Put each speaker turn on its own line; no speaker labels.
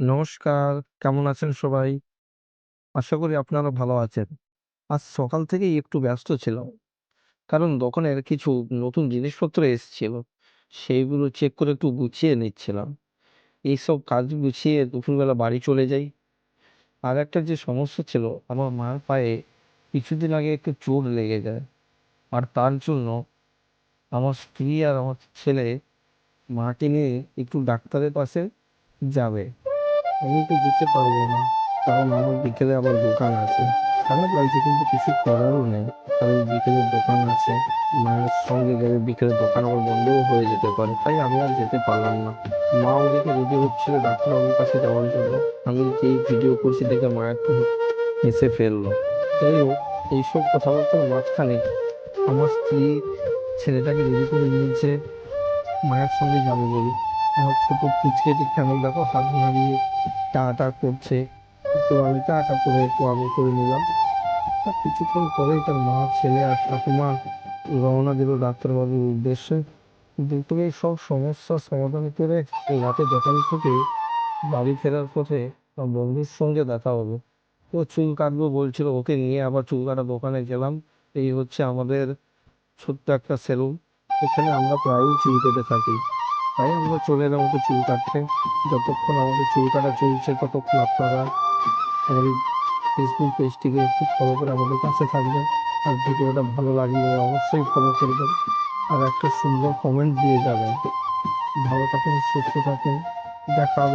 নমস্কার, কেমন আছেন সবাই? আশা করি আপনারা ভালো আছেন। আজ সকাল থেকেই একটু ব্যস্ত ছিলাম। কারণ দোকানের কিছু নতুন জিনিসপত্র এসেছিল। সেইগুলো চেক করে একটু গুছিয়ে নিচ্ছিলাম। এইসব কাজ গুছিয়ে দুপুরবেলা বাড়ি চলে যাই। আর একটা যে সমস্যা ছিল, আমার মার পায়ে কিছুদিন আগে একটু চোট লেগে যায়। আর তার জন্য আমার স্ত্রী আর আমার ছেলে মাকে নিয়ে একটু ডাক্তারের পাশে যাবে। আমি তো যেতে পারব না। কারণ আমার বিকেলে আবার দোকান আছে। খারাপ লাগছে, কিন্তু কিছু করারও নেই। কারণ বিকেলে দোকান আছে। মায়ের সঙ্গে গেলে বিকেলে দোকান আবার বন্ধও হয়ে যেতে পারে। তাই আমি আর যেতে পারলাম না। মা ওদিকে রেডি হচ্ছিল ডাক্তারবাবুর কাছে যাওয়ার জন্য। আমি যেই ভিডিও করছি দেখে মা একটু হেসে ফেলল। যাই হোক, এইসব কথাবার্তার মাঝখানে আমার স্ত্রী ছেলেটাকে রেডি করে নিয়েছে। মায়ের সঙ্গে যাবে বলে। ছোট পুচকেটি কেন দেখো হাত নাড়িয়ে টাটা করছে। তো আমি টাটা করে একটু আগে করে নিলাম। কিছুক্ষণ পরেই তার মা, ছেলে আর ঠাকুমা রওনা দিল ডাক্তারবাবুর উদ্দেশ্যে। দুপুরে সব সমস্যার সমাধান করে রাতে দোকান থেকে বাড়ি ফেরার পথে আমার বন্ধুর সঙ্গে দেখা হলো। ও চুল কাটবো বলছিল, ওকে নিয়ে আবার চুল কাটা দোকানে গেলাম। এই হচ্ছে আমাদের ছোট্ট একটা সেলুন। এখানে আমরা প্রায়ই চুল কেটে থাকি। তাই আমরা চলে এলাম ওকে চুল কাটতে যতক্ষণ আমাদের চুল কাটা চলছে, ততক্ষণ আপনারা আমাদের ফেসবুক পেজটিকে একটু ফলো করে আমাদের কাছে থাকবেন। আর ভিডিওটা ভালো লাগলে অবশ্যই ফলো করবেন আর একটা সুন্দর কমেন্ট দিয়ে যাবেন। ভালো থাকুন, সুস্থ থাকুন। দেখা